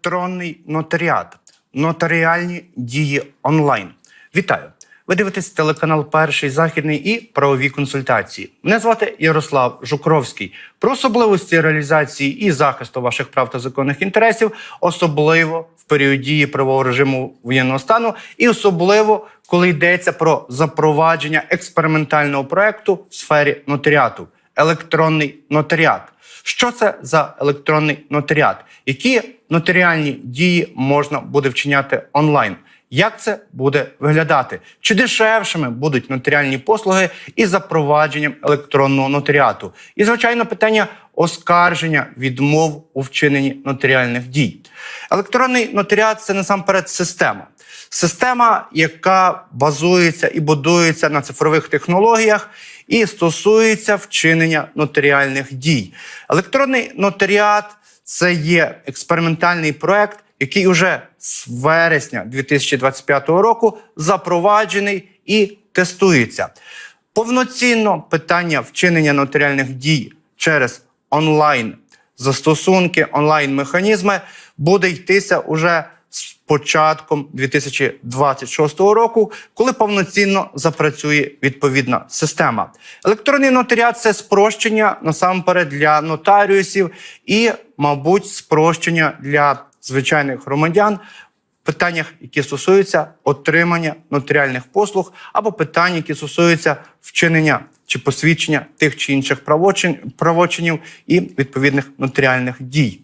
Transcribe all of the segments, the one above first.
електронний нотаріат, нотаріальні дії онлайн. Вітаю! Ви дивитесь телеканал Перший західний і правові консультації. Мене звати Ярослав Жукровський. Про особливості реалізації і захисту ваших прав та законних інтересів, особливо в період дії правового режиму воєнного стану, і особливо коли йдеться про запровадження експериментального проекту в сфері нотаріату електронний нотаріат. Що це за електронний нотаріат? Які нотаріальні дії можна буде вчиняти онлайн? Як це буде виглядати? Чи дешевшими будуть нотаріальні послуги із запровадженням електронного нотаріату? І, звичайно, питання оскарження відмов у вчиненні нотаріальних дій. Електронний нотаріат це насамперед система. Система, яка базується і будується на цифрових технологіях і стосується вчинення нотаріальних дій. Електронний нотаріат це є експериментальний проект, який уже з вересня 2025 року запроваджений і тестується. Повноцінно питання вчинення нотаріальних дій через онлайн застосунки, онлайн механізми буде йтися уже початком 2026 року, коли повноцінно запрацює відповідна система. Електронний нотаріат це спрощення насамперед для нотаріусів і, мабуть, спрощення для звичайних громадян. в Питаннях, які стосуються отримання нотаріальних послуг, або питання, які стосуються вчинення чи посвідчення тих чи інших правочин, правочинів і відповідних нотаріальних дій.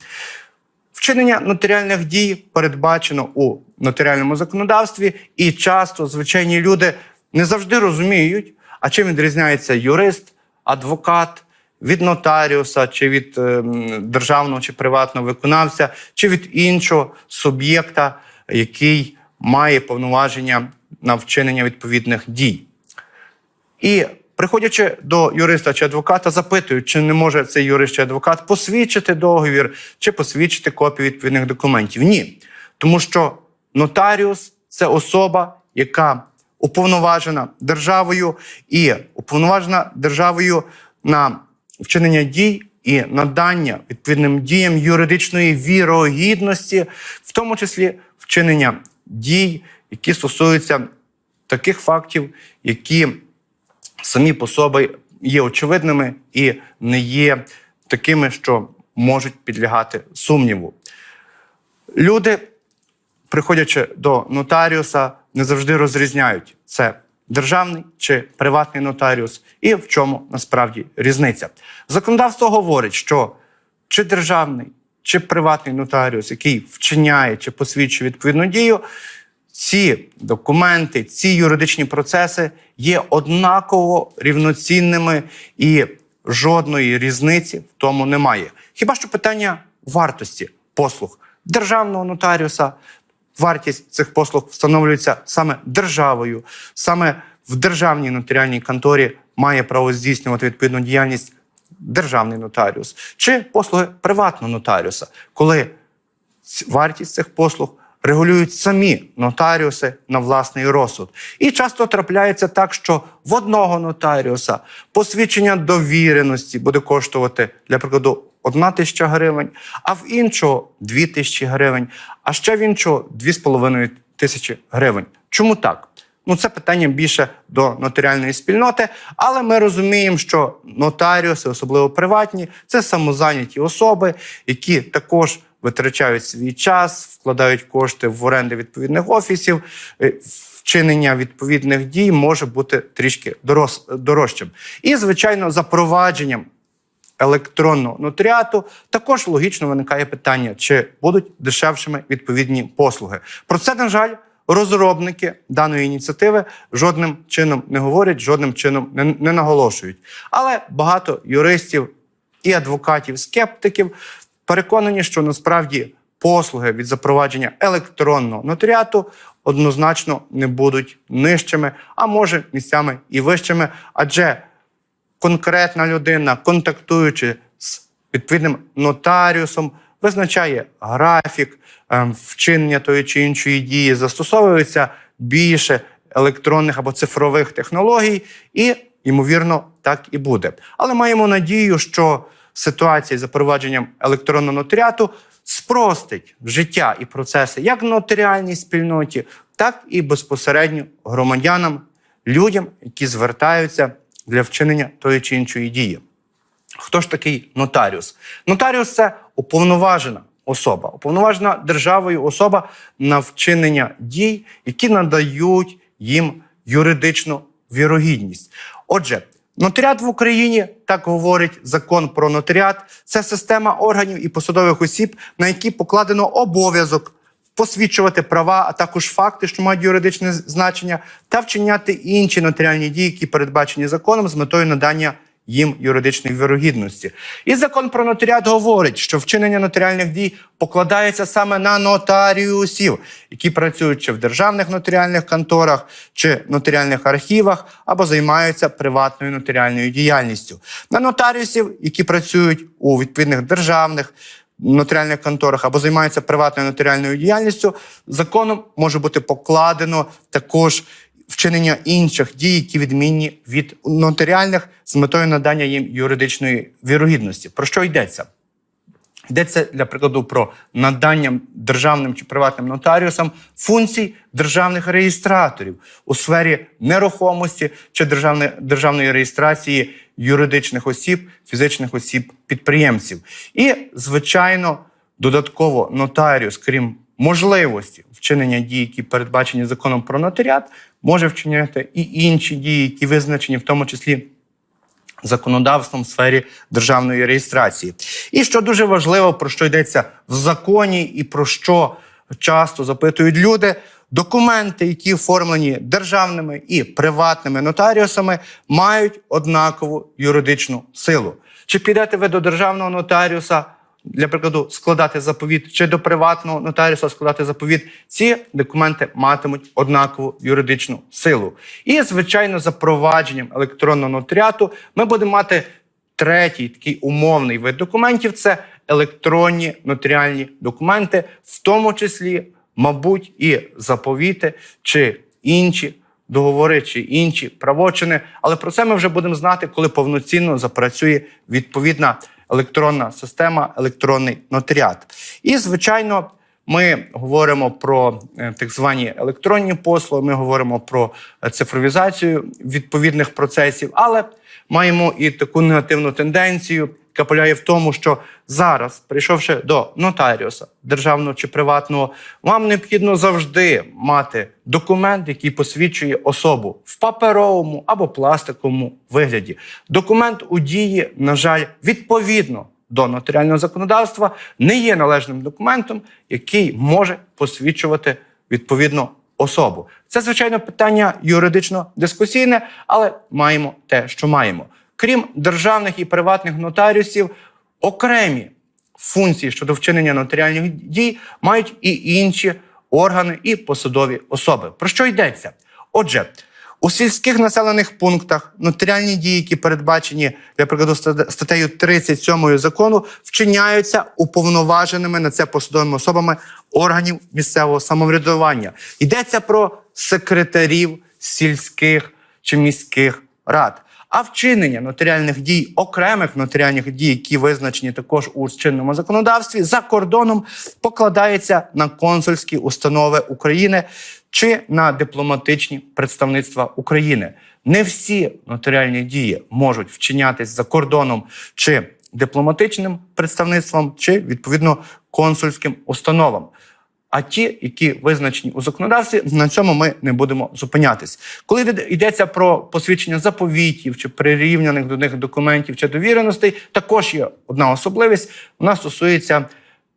Вчинення нотаріальних дій передбачено у нотаріальному законодавстві, і часто звичайні люди не завжди розуміють, а чим відрізняється юрист, адвокат від нотаріуса, чи від е, державного чи приватного виконавця, чи від іншого суб'єкта, який має повноваження на вчинення відповідних дій. І приходячи до юриста чи адвоката, запитують, чи не може цей юрист чи адвокат посвідчити договір чи посвідчити копію відповідних документів. Ні. Тому що нотаріус це особа, яка уповноважена державою і уповноважена державою на вчинення дій і надання відповідним діям юридичної вірогідності, в тому числі вчинення дій, які стосуються таких фактів, які самі по собі є очевидними і не є такими, що можуть підлягати сумніву. Люди, приходячи до нотаріуса, не завжди розрізняють це державний чи приватний нотаріус, і в чому насправді різниця. Законодавство говорить, що чи державний, чи приватний нотаріус, який вчиняє чи посвідчує відповідну дію, ці документи, ці юридичні процеси є однаково рівноцінними і жодної різниці в тому немає. Хіба що питання вартості послуг державного нотаріуса, вартість цих послуг встановлюється саме державою, саме в державній нотаріальній конторі має право здійснювати відповідну діяльність державний нотаріус чи послуги приватного нотаріуса, коли вартість цих послуг регулюють самі нотаріуси на власний розсуд. І часто трапляється так, що в одного нотаріуса посвідчення довіреності буде коштувати, для прикладу, одна тисяча гривень, а в іншого дві тисячі гривень, а ще в іншого дві з половиною тисячі гривень. Чому так? Ну, це питання більше до нотаріальної спільноти, але ми розуміємо, що нотаріуси, особливо приватні, це самозайняті особи, які також витрачають свій час, вкладають кошти в оренди відповідних офісів. Е, Вчинення відповідних дій може бути трішки дорожчим. І, звичайно, запровадженням електронного нотаріату також логічно виникає питання, чи будуть дешевшими відповідні послуги. Про це, на жаль, розробники даної ініціативи жодним чином не говорять, жодним чином не, не наголошують. Але багато юристів і адвокатів, скептиків переконані, що насправді послуги від запровадження електронного нотаріату однозначно не будуть нижчими, а може місцями і вищими, адже конкретна людина, контактуючи з відповідним нотаріусом, визначає графік ем, вчинення тої чи іншої дії, застосовується більше електронних або цифрових технологій, і, ймовірно, так і буде. Але маємо надію, що ситуація з запровадженням електронного нотаріату спростить життя і процеси як нотаріальній спільноті, так і безпосередньо громадянам, людям, які звертаються для вчинення тої чи іншої дії. Хто ж такий нотаріус? Нотаріус це уповноважена особа, уповноважена державою особа на вчинення дій, які надають їм юридичну вірогідність. Отже, нотаріат в Україні, так говорить закон про нотаріат, це система органів і посадових осіб, на які покладено обов'язок посвідчувати права, а також факти, що мають юридичне значення, та вчиняти інші нотаріальні дії, які передбачені законом з метою надання їм юридичної вірогідності. І закон про нотаріат говорить, що вчинення нотаріальних дій покладається саме на нотаріусів, які працюють чи в державних нотаріальних конторах, чи нотаріальних архівах, або займаються приватною нотаріальною діяльністю. На нотаріусів, які працюють у відповідних державних нотаріальних конторах або займаються приватною нотаріальною діяльністю, законом може бути покладено також вчинення інших дій, які відмінні від нотаріальних з метою надання їм юридичної вірогідності. Про що йдеться? Йдеться для прикладу про надання державним чи приватним нотаріусам функцій державних реєстраторів у сфері нерухомості чи державної, державної реєстрації юридичних осіб, фізичних осіб, підприємців. І, звичайно, додатково нотаріус, крім можливості вчинення дій, які передбачені законом про нотаріат, може вчиняти і інші дії, які визначені в тому числі законодавством в сфері державної реєстрації. І що дуже важливо, про що йдеться в законі, і про що часто запитують люди. Документи, які оформлені державними і приватними нотаріусами, мають однакову юридичну силу. Чи підете ви до державного нотаріуса, для прикладу, складати заповіт, чи до приватного нотаріуса складати заповіт, ці документи матимуть однакову юридичну силу. І, звичайно, запровадженням електронного нотаріату ми будемо мати третій такий умовний вид документів це електронні нотаріальні документи, в тому числі, мабуть, і заповіти чи інші. Договори чи інші правочини, але про це ми вже будемо знати, коли повноцінно запрацює відповідна електронна система, електронний нотаріат. І, звичайно, ми говоримо про е, так звані електронні послуги, ми говоримо про е, цифровізацію відповідних процесів, але маємо і таку негативну тенденцію, яка полягає в тому, що зараз, прийшовши до нотаріуса, державного чи приватного, вам необхідно завжди мати документ, який посвідчує особу в паперовому або пластиковому вигляді. Документ у дії, на жаль, відповідно до нотаріального законодавства, не є належним документом, який може посвідчувати відповідно особу. Це звичайно питання юридично дискусійне, але маємо те, що маємо. Крім державних і приватних нотаріусів, окремі функції щодо вчинення нотаріальних дій мають і інші органи і посадові особи. Про що йдеться? Отже, у сільських населених пунктах нотаріальні дії, які передбачені для прикладу стат- статтею 37 закону, вчиняються уповноваженими на це посадовими особами органів місцевого самоврядування. Йдеться про секретарів сільських чи міських рад. А вчинення нотаріальних дій, окремих нотаріальних дій, які визначені також у чинному законодавстві, за кордоном покладається на консульські установи України чи на дипломатичні представництва України. Не всі нотаріальні дії можуть вчинятись за кордоном чи дипломатичним представництвом, чи відповідно консульським установам. А ті, які визначені у законодавстві, на цьому ми не будемо зупинятись. Коли йде- йдеться про посвідчення заповітів чи прирівняних до них документів чи довіреностей, також є одна особливість. Вона стосується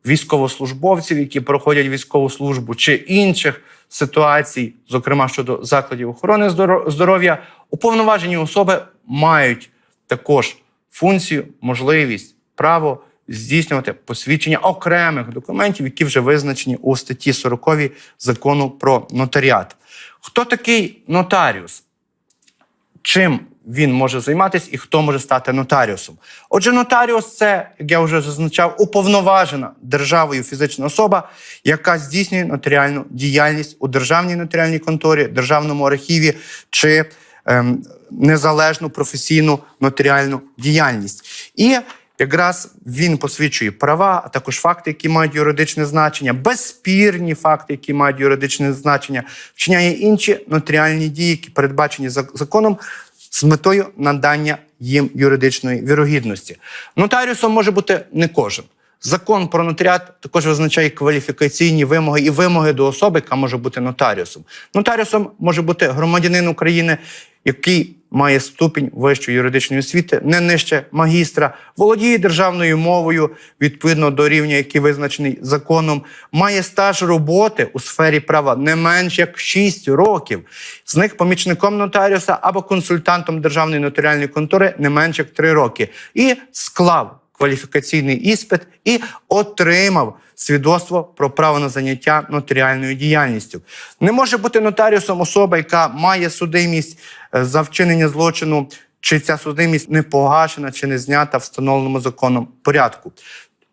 військовослужбовців, які проходять військову службу, чи інших ситуацій, зокрема щодо закладів охорони здоро- здоров'я, уповноважені особи мають також функцію, можливість, право здійснювати посвідчення окремих документів, які вже визначені у статті 40 закону про нотаріат. Хто такий нотаріус? Чим він може займатися і хто може стати нотаріусом? Отже, нотаріус це, як я вже зазначав, уповноважена державою фізична особа, яка здійснює нотаріальну діяльність у державній нотаріальній конторі, державному архіві чи ем, незалежну професійну нотаріальну діяльність. І Якраз він посвідчує права, а також факти, які мають юридичне значення, безспірні факти, які мають юридичне значення, вчиняє інші нотаріальні дії, які передбачені зак- законом з метою надання їм юридичної вірогідності. Нотаріусом може бути не кожен. Закон про нотаріат також визначає кваліфікаційні вимоги і вимоги до особи, яка може бути нотаріусом. Нотаріусом може бути громадянин України, який має ступінь вищої юридичної освіти, не нижче магістра, володіє державною мовою відповідно до рівня, який визначений законом, має стаж роботи у сфері права не менш як 6 років. З них помічником нотаріуса або консультантом державної нотаріальної контори не менш як 3 роки. І склав кваліфікаційний іспит і отримав свідоцтво про право на заняття нотаріальною діяльністю. Не може бути нотаріусом особа, яка має судимість е, за вчинення злочину, чи ця судимість не погашена, чи не знята в встановленому законом порядку.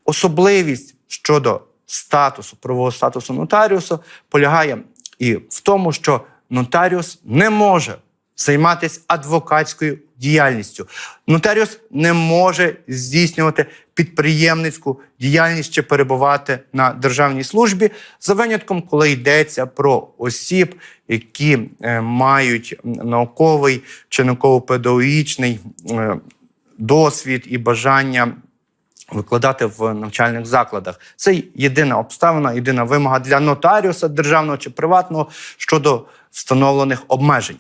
Особливість щодо статусу, правового статусу нотаріуса полягає і в тому, що нотаріус не може займатися адвокатською діяльністю. Нотаріус не може здійснювати підприємницьку діяльність чи перебувати на державній службі за винятком, коли йдеться про осіб, які е, мають науковий чи науково-педагогічний е, досвід і бажання викладати в навчальних закладах. Це єдина обставина, єдина вимога для нотаріуса державного чи приватного щодо встановлених обмежень.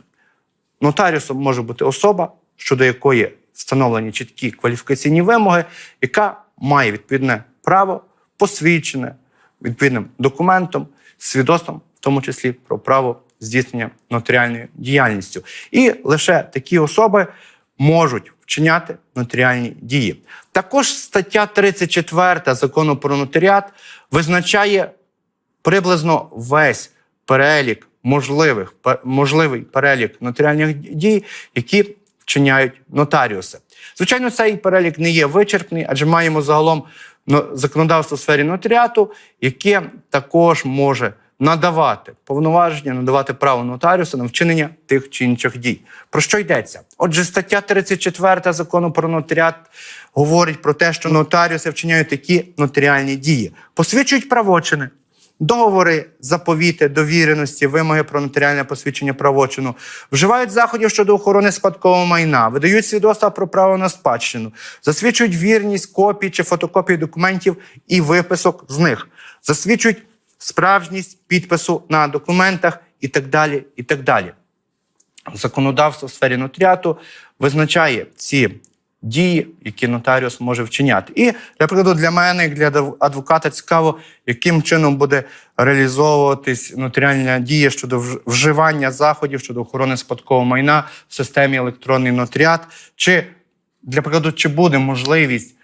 Нотаріусом може бути особа, щодо якої встановлені чіткі кваліфікаційні вимоги, яка має відповідне право, посвідчене відповідним документом, свідоцтвом, в тому числі про право здійснення нотаріальною діяльністю. І лише такі особи можуть вчиняти нотаріальні дії. Також стаття 34 закону про нотаріат визначає приблизно весь перелік можливих можливий перелік нотаріальних дій, які вчиняють нотаріуси. Звичайно, цей перелік не є вичерпний, адже маємо загалом но- законодавство в сфері нотаріату, яке також може надавати повноваження, надавати право нотаріусу на вчинення тих чи інших дій. Про що йдеться? Отже, стаття 34 закону про нотаріат говорить про те, що нотаріуси вчиняють такі нотаріальні дії, посвідчують правочини, договори, заповіти, довіреності, вимоги про нотаріальне посвідчення правочину, вживають заходів щодо охорони спадкового майна, видають свідоцтва про право на спадщину, засвідчують вірність копій чи фотокопій документів і виписок з них, засвідчують справжність підпису на документах і так далі. і так далі законодавство в сфері нотаріату визначає ці дії, які нотаріус може вчиняти. І, для прикладу, для мене, як для адвоката, цікаво, яким чином буде реалізовуватись нотаріальна дія щодо вживання заходів щодо охорони спадкового майна в системі електронний нотаріат, чи для прикладу, чи буде можливість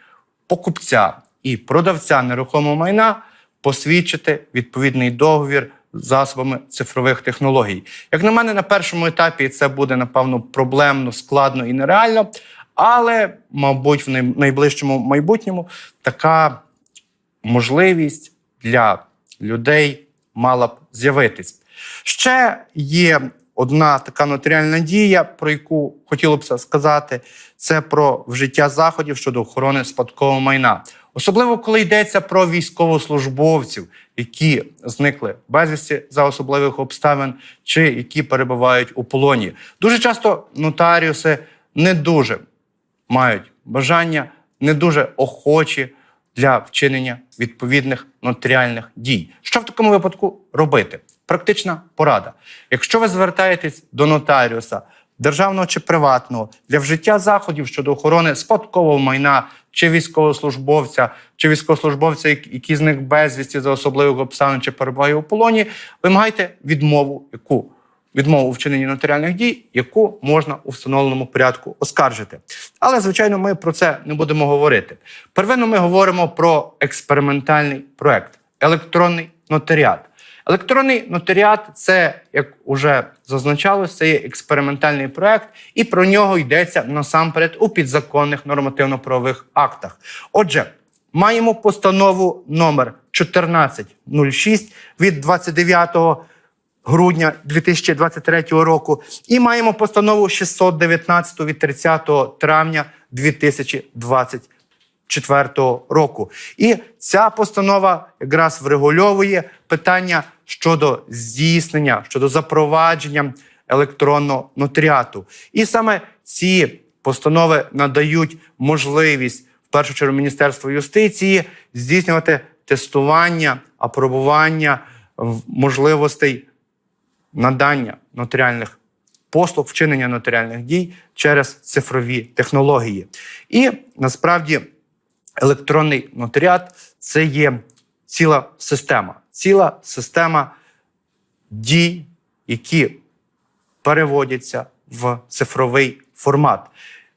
покупця і продавця нерухомого майна посвідчити відповідний договір засобами цифрових технологій. Як на мене, на першому етапі це буде напевно проблемно, складно і нереально, але, мабуть, в найближчому майбутньому така можливість для людей мала б з'явитись. Ще є одна така нотаріальна дія, про яку хотіло б сказати, це про вжиття заходів щодо охорони спадкового майна. Особливо, коли йдеться про військовослужбовців, які зникли безвісті за особливих обставин, чи які перебувають у полоні. Дуже часто нотаріуси не дуже мають бажання, не дуже охочі для вчинення відповідних нотаріальних дій. Що в такому випадку робити? Практична порада. Якщо ви звертаєтесь до нотаріуса, державного чи приватного, для вжиття заходів щодо охорони спадкового майна чи військовослужбовця, чи військовослужбовця, як- який зник безвісті за особливих обставин чи перебуває у полоні, вимагайте відмову, яку відмову у вчиненні нотаріальних дій, яку можна у встановленому порядку оскаржити. Але, звичайно, ми про це не будемо говорити. Первинно ми говоримо про експериментальний проект електронний нотаріат. Електронний нотаріат це, як уже зазначалось, це є експериментальний проект, і про нього йдеться насамперед у підзаконних нормативно-правових актах. Отже, маємо постанову номер 1406 від 29 грудня 2023 року, і маємо постанову 619 від 30 травня 2024 2024 року. І ця постанова якраз врегульовує питання щодо здійснення, щодо запровадження електронного нотаріату. І саме ці постанови надають можливість в першу чергу Міністерству юстиції здійснювати тестування, апробування можливостей надання нотаріальних послуг, вчинення нотаріальних дій через цифрові технології. І насправді електронний нотаріат це є ціла система, ціла система дій, які переводяться в цифровий формат.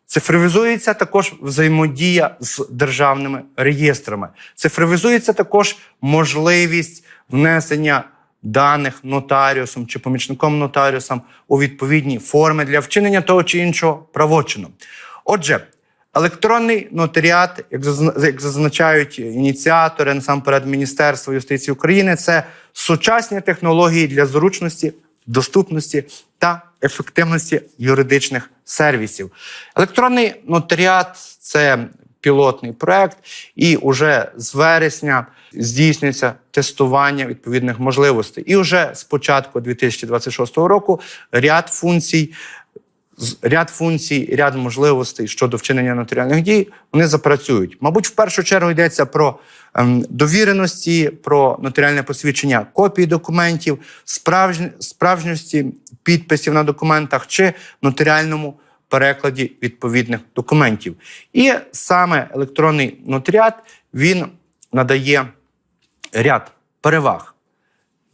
Цифровізується також взаємодія з державними реєстрами. Цифровізується також можливість внесення даних нотаріусом чи помічником нотаріусом у відповідні форми для вчинення того чи іншого правочину. Отже, електронний нотаріат, як зазначають ініціатори, насамперед Міністерство юстиції України, це сучасні технології для зручності, доступності та ефективності юридичних сервісів. Електронний нотаріат це пілотний проект, і уже з вересня здійснюється тестування відповідних можливостей. І вже з початку 2026 року ряд функцій ряд функцій, ряд можливостей щодо вчинення нотаріальних дій вони запрацюють. Мабуть, в першу чергу йдеться про ем, довіреності, про нотаріальне посвідчення копії документів, справжні, справжності підписів на документах чи нотаріальному перекладі відповідних документів. І саме електронний нотаріат він надає ряд переваг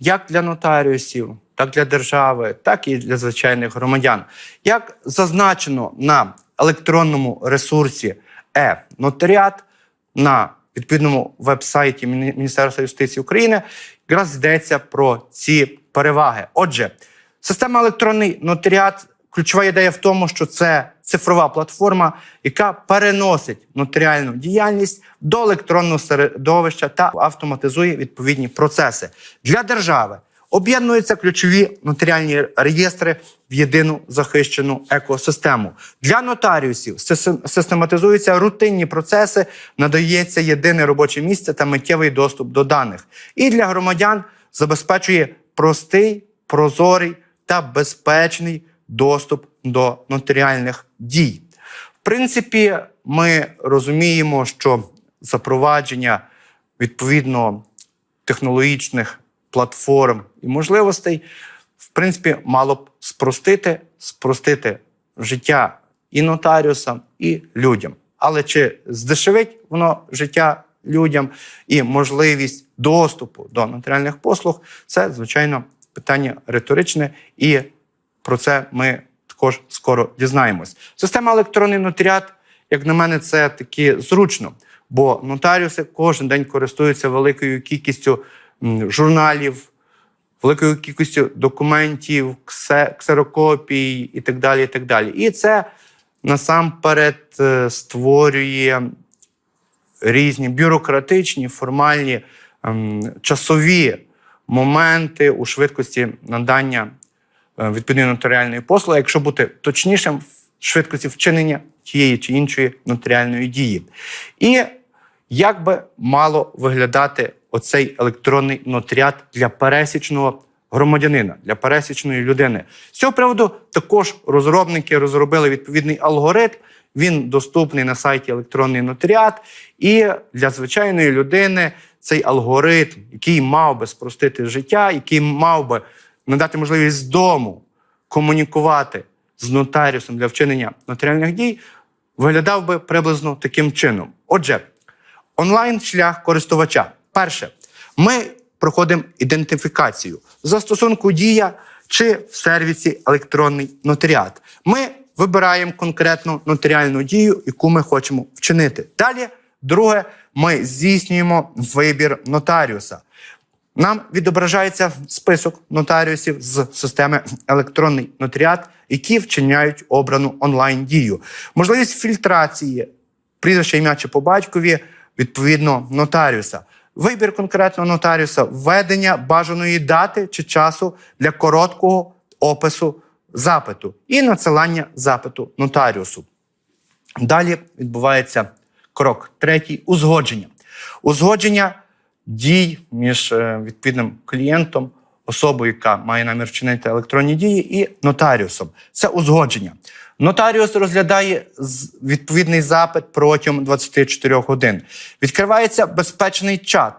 як для нотаріусів, так для держави, так і для звичайних громадян. Як зазначено на електронному ресурсі е-нотаріат на відповідному веб-сайті Міністерства юстиції України, якраз йдеться про ці переваги. Отже, система електронний нотаріат. Ключова ідея в тому, що це цифрова платформа, яка переносить нотаріальну діяльність до електронного середовища та автоматизує відповідні процеси для держави. Об'єднуються ключові нотаріальні реєстри в єдину захищену екосистему. Для нотаріусів систематизуються рутинні процеси, надається єдине робоче місце та миттєвий доступ до даних. І для громадян забезпечує простий, прозорий та безпечний доступ до нотаріальних дій. В принципі, ми розуміємо, що запровадження відповідно технологічних платформ і можливостей, в принципі, мало б спростити, спростити життя і нотаріусам, і людям. Але чи здешевить воно життя людям і можливість доступу до нотаріальних послуг, це звичайно питання риторичне, і про це ми також скоро дізнаємось. Система електронний нотаріат, як на мене, це таки зручно, бо нотаріуси кожен день користуються великою кількістю журналів, великою кількістю документів, ксерокопій і так далі. І так далі. І це насамперед е, створює різні бюрократичні, формальні, ем, часові моменти у швидкості надання відповідної нотаріальної послуги, якщо бути точнішим, в швидкості вчинення тієї чи іншої нотаріальної дії. І як би мало виглядати оцей електронний нотаріат для пересічного громадянина, для пересічної людини? З цього приводу також розробники розробили відповідний алгоритм. Він доступний на сайті електронний нотаріат. І для звичайної людини цей алгоритм, який мав би спростити життя, який мав би надати можливість з дому комунікувати з нотаріусом для вчинення нотаріальних дій, виглядав би приблизно таким чином. Отже, онлайн-шлях користувача. Перше, ми проходимо ідентифікацію застосунку дія чи в сервісі електронний нотаріат. Ми вибираємо конкретну нотаріальну дію, яку ми хочемо вчинити. Далі, друге, ми здійснюємо вибір нотаріуса. Нам відображається список нотаріусів з системи електронний нотаріат, які вчиняють обрану онлайн дію. Можливість фільтрації прізвище, ім'я чи по батькові відповідно нотаріуса. Вибір конкретного нотаріуса, введення бажаної дати чи часу для короткого опису запиту і надсилання запиту нотаріусу. Далі відбувається Крок третій узгодження. Узгодження дій між е, відповідним клієнтом, особою, яка має намір вчинити електронні дії, і нотаріусом. Це узгодження. Нотаріус розглядає відповідний запит протягом 24 годин. Відкривається безпечний чат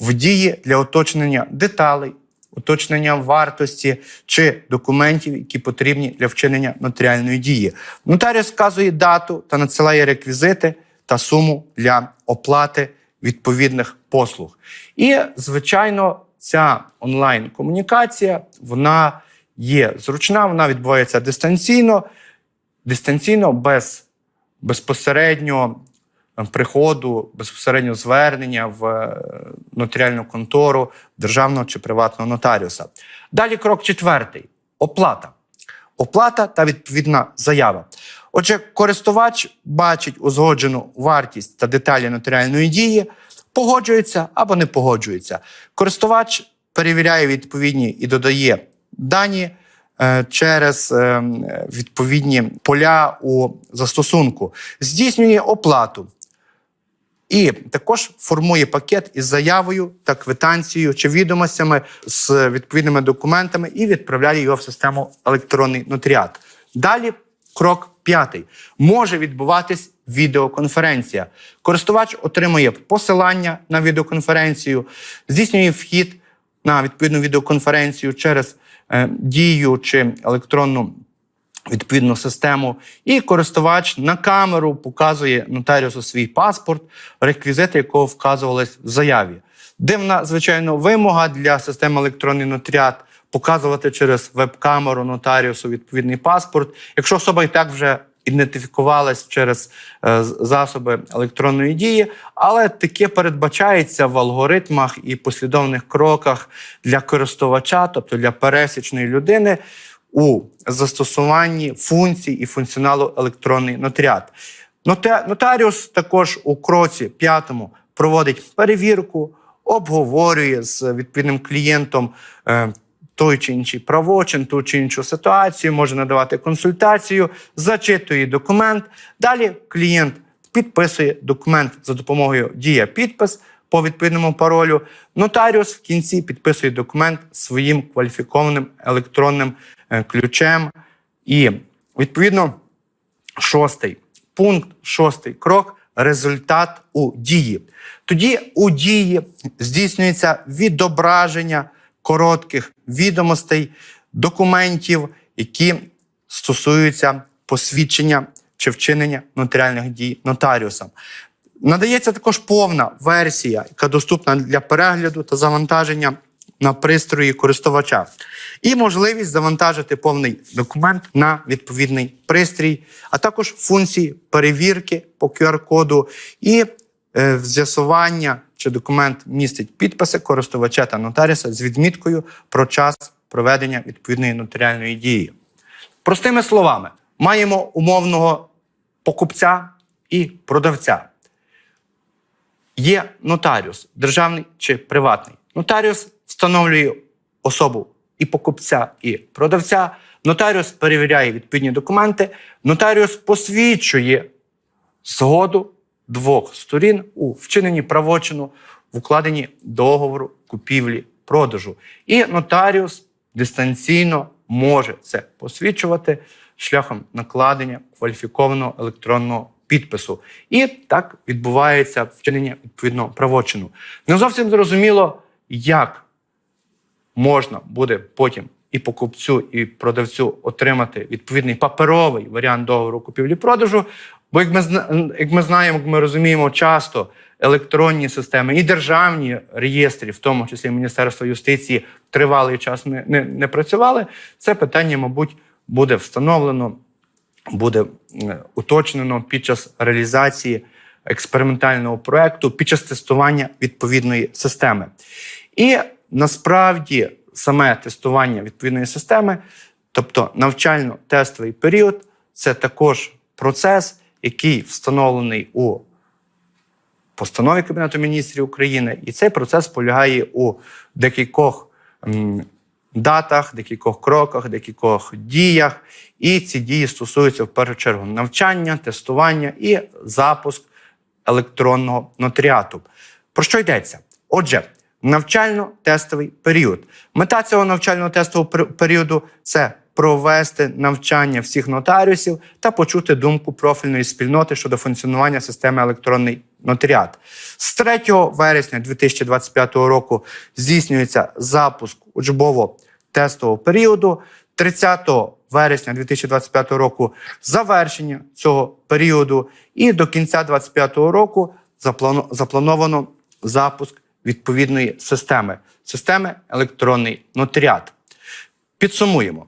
в дії для уточнення деталей, уточнення вартості чи документів, які потрібні для вчинення нотаріальної дії. Нотаріус вказує дату та надсилає реквізити та суму для оплати відповідних послуг. І, звичайно, ця онлайн-комунікація вона є зручна, вона відбувається дистанційно, дистанційно без безпосереднього е, приходу, безпосередньо звернення в е, нотаріальну контору державного чи приватного нотаріуса. Далі крок четвертий оплата. Оплата та відповідна заява. Отже, користувач бачить узгоджену вартість та деталі нотаріальної дії, погоджується або не погоджується. Користувач перевіряє відповідні і додає дані е, через е, відповідні поля у застосунку, здійснює оплату. І також формує пакет із заявою та квитанцією чи відомостями з відповідними документами і відправляє його в систему електронний нотаріат. Далі крок п'ятий. Може відбуватись відеоконференція. Користувач отримує посилання на відеоконференцію, здійснює вхід на відповідну відеоконференцію через е, дію чи електронну відповідну систему, і користувач на камеру показує нотаріусу свій паспорт, реквізити якого вказувались в заяві. Дивна, звичайно, вимога для системи електронний нотаріат показувати через веб-камеру нотаріусу відповідний паспорт. Якщо особа і так вже ідентифікувалась через е, засоби електронної дії, але таке передбачається в алгоритмах і послідовних кроках для користувача, тобто для пересічної людини, у застосуванні функцій і функціоналу електронний нотаріат. Нотаріус також у кроці п'ятому проводить перевірку, обговорює з відповідним клієнтом е, той чи інший правочин, ту чи іншу ситуацію, може надавати консультацію, зачитує документ. Далі клієнт підписує документ за допомогою дія підпис по відповідному паролю. Нотаріус в кінці підписує документ своїм кваліфікованим електронним е, ключем. І відповідно шостий пункт, шостий крок результат у дії. Тоді у дії здійснюється відображення коротких відомостей, документів, які стосуються посвідчення чи вчинення нотаріальних дій нотаріусом. Надається також повна версія, яка доступна для перегляду та завантаження на пристрої користувача, і можливість завантажити повний документ на відповідний пристрій, а також функції перевірки по QR-коду і е, з'ясування, чи документ містить підписи користувача та нотаріуса з відміткою про час проведення відповідної нотаріальної дії. Простими словами, маємо умовного покупця і продавця. Є нотаріус, державний чи приватний. Нотаріус встановлює особу і покупця, і продавця. Нотаріус перевіряє відповідні документи. Нотаріус посвідчує згоду двох сторін у вчиненні правочину, в укладенні договору купівлі продажу. І нотаріус дистанційно може це посвідчувати шляхом накладення кваліфікованого електронного підпису. І так відбувається вчинення відповідного правочину. Не зовсім зрозуміло, як можна буде потім і покупцю, і продавцю отримати відповідний паперовий варіант договору купівлі-продажу. Бо, як ми, як ми знаємо, як ми розуміємо, часто електронні системи і державні реєстри, в тому числі Міністерство юстиції, тривалий час не, не, не працювали. Це питання, мабуть, буде встановлено, буде уточнено під час реалізації експериментального проекту, під час тестування відповідної системи. І насправді саме тестування відповідної системи, тобто навчально-тестовий період, це також процес, який встановлений у постанові Кабінету міністрів України, і цей процес полягає у декількох датах, декількох кроках, декількох діях. І ці дії стосуються в першу чергу навчання, тестування і запуск електронного нотаріату. Про що йдеться? Отже, навчально-тестовий період. Мета цього навчально-тестового періоду це провести навчання всіх нотаріусів та почути думку профільної спільноти щодо функціонування системи електронний нотаріат. З 3 вересня 2025 року здійснюється запуск учбово-тестового періоду. 30 вересня 2025 року завершення цього періоду, і до кінця 2025 року заплановано запуск відповідної системи системи електронний нотаріат. Підсумуємо.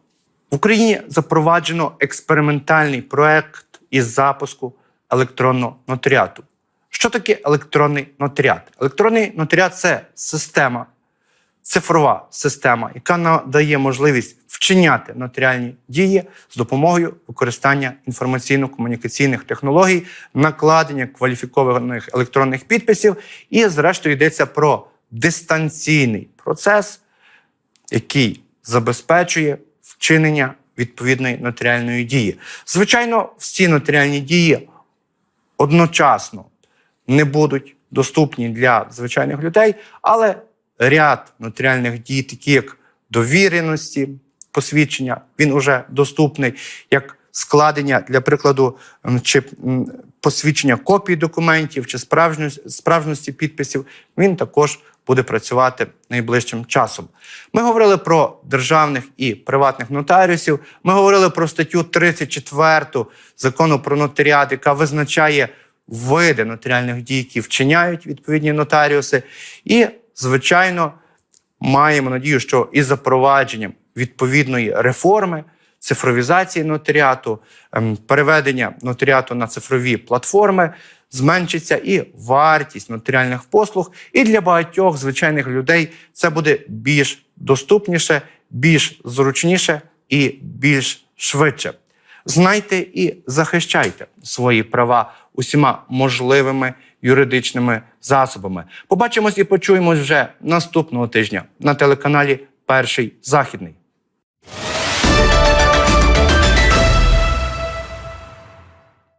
В Україні запроваджено експериментальний проект із запуску електронного нотаріату. Що таке електронний нотаріат? Електронний нотаріат це система, цифрова система, яка надає можливість вчиняти нотаріальні дії з допомогою використання інформаційно-комунікаційних технологій, накладення кваліфікованих електронних підписів, і, зрештою, йдеться про дистанційний процес, який забезпечує вчинення відповідної нотаріальної дії. Звичайно, всі нотаріальні дії одночасно не будуть доступні для звичайних людей, але ряд нотаріальних дій, такі як довіреності, посвідчення, він уже доступний, як складення, для прикладу, чи посвідчення копій документів чи справжності підписів, він також буде працювати найближчим часом. Ми говорили про державних і приватних нотаріусів. Ми говорили про статтю 34 закону про нотаріат, яка визначає види нотаріальних дій, які вчиняють відповідні нотаріуси. І, звичайно, маємо надію, що із запровадженням відповідної реформи, цифровізації нотаріату, ем, переведення нотаріату на цифрові платформи, зменшиться і вартість нотаріальних послуг. І для багатьох звичайних людей це буде більш доступніше, більш зручніше і більш швидше. Знайте і захищайте свої права усіма можливими юридичними засобами. Побачимось і почуємось вже наступного тижня на телеканалі Перший Західний.